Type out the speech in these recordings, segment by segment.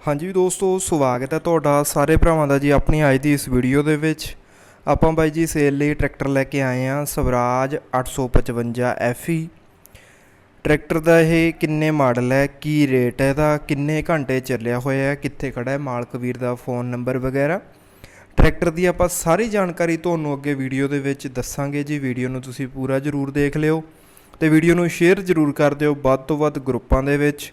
ਹਾਂਜੀ ਦੋਸਤੋ, ਸਵਾਗਤ ਹੈ ਤੁਹਾਡਾ ਸਾਰੇ ਭਰਾਵਾਂ ਦਾ ਜੀ ਆਪਣੀ ਅੱਜ ਦੀ ਇਸ ਵੀਡੀਓ ਦੇ ਵਿੱਚ। ਆਪਾਂ ਬਾਈ ਜੀ ਸੇਲ ਲਈ ਟਰੈਕਟਰ ਲੈ ਕੇ ਆਏ ਹਾਂ, ਸਵਰਾਜ 855 FE ਟਰੈਕਟਰ ਦਾ ਇਹ ਕਿੰਨੇ ਮਾਡਲ ਹੈ, ਕੀ ਰੇਟ ਹੈ ਇਹਦਾ, ਕਿੰਨੇ ਘੰਟੇ ਚੱਲਿਆ ਹੋਇਆ ਹੈ, ਕਿੱਥੇ ਖੜਾ ਹੈ, ਮਾਲਕ ਵੀਰ ਦਾ ਫੋਨ ਨੰਬਰ ਵਗੈਰਾ। ਟਰੈਕਟਰ ਦੀ ਆਪਾਂ ਸਾਰੀ ਜਾਣਕਾਰੀ ਤੁਹਾਨੂੰ ਅੱਗੇ ਵੀਡੀਓ ਦੇ ਵਿੱਚ ਦੱਸਾਂਗੇ ਜੀ। ਵੀਡੀਓ ਨੂੰ ਤੁਸੀਂ ਪੂਰਾ ਜ਼ਰੂਰ ਦੇਖ ਲਿਓ ਤੇ ਵੀਡੀਓ ਨੂੰ ਸ਼ੇਅਰ ਜ਼ਰੂਰ ਕਰ ਦਿਓ। ਵੱਧ ਤੋਂ ਵੱਧ ਗਰੁੱਪਾਂ ਦੇ ਵਿੱਚ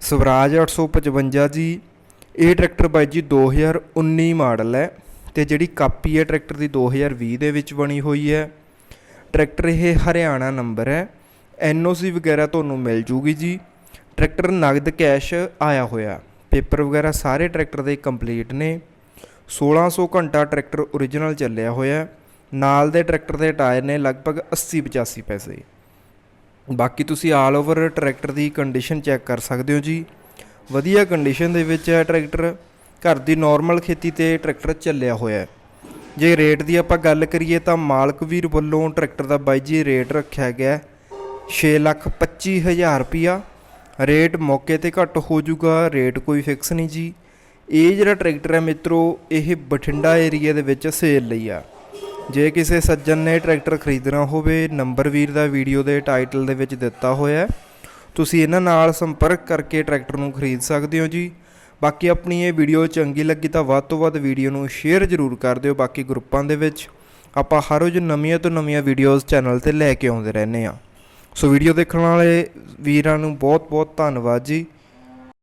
ਸਵਰਾਜ 855 ਜੀ, ਇਹ ਟਰੈਕਟਰ ਬਾਈ ਜੀ 2019 ਮਾਡਲ ਹੈ ਤੇ ਜਿਹੜੀ ਕਾਪੀ ਹੈ ਟਰੈਕਟਰ ਦੀ 2020 ਦੇ ਵਿੱਚ ਬਣੀ ਹੋਈ ਹੈ। ਟਰੈਕਟਰ ਇਹ ਹਰਿਆਣਾ ਨੰਬਰ ਹੈ। ਐਨਓਸੀ ਵਗੈਰਾ ਤੁਹਾਨੂੰ ਮਿਲ ਜੂਗੀ ਜੀ। ਟਰੈਕਟਰ ਨਗਦ ਕੈਸ਼ ਆਇਆ ਹੋਇਆ। ਪੇਪਰ ਵਗੈਰਾ ਸਾਰੇ ਟਰੈਕਟਰ ਦੇ ਕੰਪਲੀਟ ਨੇ। 1600 ਘੰਟਾ ਟਰੈਕਟਰ ਓਰੀਜਨਲ ਚੱਲਿਆ ਹੋਇਆ। ਨਾਲ ਦੇ ਟਰੈਕਟਰ ਦੇ ਟਾਇਰ ਨੇ ਲਗਭਗ 80 85 ਪੈਸੇ। ਬਾਕੀ ਤੁਸੀਂ ਆਲ ਓਵਰ ਟਰੈਕਟਰ ਦੀ ਕੰਡੀਸ਼ਨ ਚੈੱਕ ਕਰ ਸਕਦੇ ਹੋ ਜੀ। ਵਧੀਆ ਕੰਡੀਸ਼ਨ ਦੇ ਵਿੱਚ ਹੈ ਟਰੈਕਟਰ ਘਰ ਦੀ ਨਾਰਮਲ ਖੇਤੀ ਤੇ ਟਰੈਕਟਰ ਚੱਲਿਆ ਹੋਇਆ ਹੈ। ਜੇ ਰੇਟ ਦੀ ਆਪਾਂ ਗੱਲ ਕਰੀਏ ਤਾਂ ਮਾਲਕ ਵੀਰ ਵੱਲੋਂ ਟਰੈਕਟਰ ਦਾ ਬਾਈ ਜੀ ਰੇਟ ਰੱਖਿਆ ਗਿਆ 6 ਲੱਖ 25 ਹਜ਼ਾਰ ਰੁਪਿਆ ਰੇਟ ਮੌਕੇ ਤੇ ਘੱਟ ਹੋ ਜਾਊਗਾ ਰੇਟ ਕੋਈ ਫਿਕਸ ਨਹੀਂ ਜੀ। ਇਹ ਜਿਹੜਾ ਟਰੈਕਟਰ ਹੈ ਮਿੱਤਰੋ, ਇਹ ਬਠਿੰਡਾ ਏਰੀਆ ਦੇ ਵਿੱਚ ਸੇਲ ਲਈ ਆ। ਜੇ ਕਿਸੇ ਸੱਜਣ ਨੇ ਟਰੈਕਟਰ ਖਰੀਦਣਾ ਹੋਵੇ, ਨੰਬਰ ਵੀਰ ਦਾ ਵੀਡੀਓ ਦੇ ਟਾਈਟਲ ਦੇ ਵਿੱਚ ਦਿੱਤਾ ਹੋਇਆ ਹੈ। ਤੁਸੀਂ ਇਹਨਾਂ ਨਾਲ ਸੰਪਰਕ ਕਰਕੇ ਟਰੈਕਟਰ ਨੂੰ ਖਰੀਦ ਸਕਦੇ ਹੋ ਜੀ। ਬਾਕੀ ਆਪਣੀ ਇਹ ਵੀਡੀਓ ਚੰਗੀ ਲੱਗੀ ਤਾਂ ਵੱਧ ਤੋਂ ਵੱਧ ਵੀਡੀਓ ਨੂੰ ਸ਼ੇਅਰ ਜ਼ਰੂਰ ਕਰ ਦਿਓ ਬਾਕੀ ਗਰੁੱਪਾਂ ਦੇ ਵਿੱਚ। ਆਪਾਂ ਹਰ ਰੋਜ਼ ਨਵੀਆਂ ਤੋਂ ਨਵੀਆਂ ਵੀਡੀਓਜ਼ ਚੈਨਲ ਤੇ ਲੈ ਕੇ ਆਉਂਦੇ ਰਹਿੰਦੇ ਆ ਸੋ ਵੀਡੀਓ ਦੇਖਣ ਵਾਲੇ ਵੀਰਾਂ ਨੂੰ ਬਹੁਤ ਬਹੁਤ ਧੰਨਵਾਦ ਜੀ।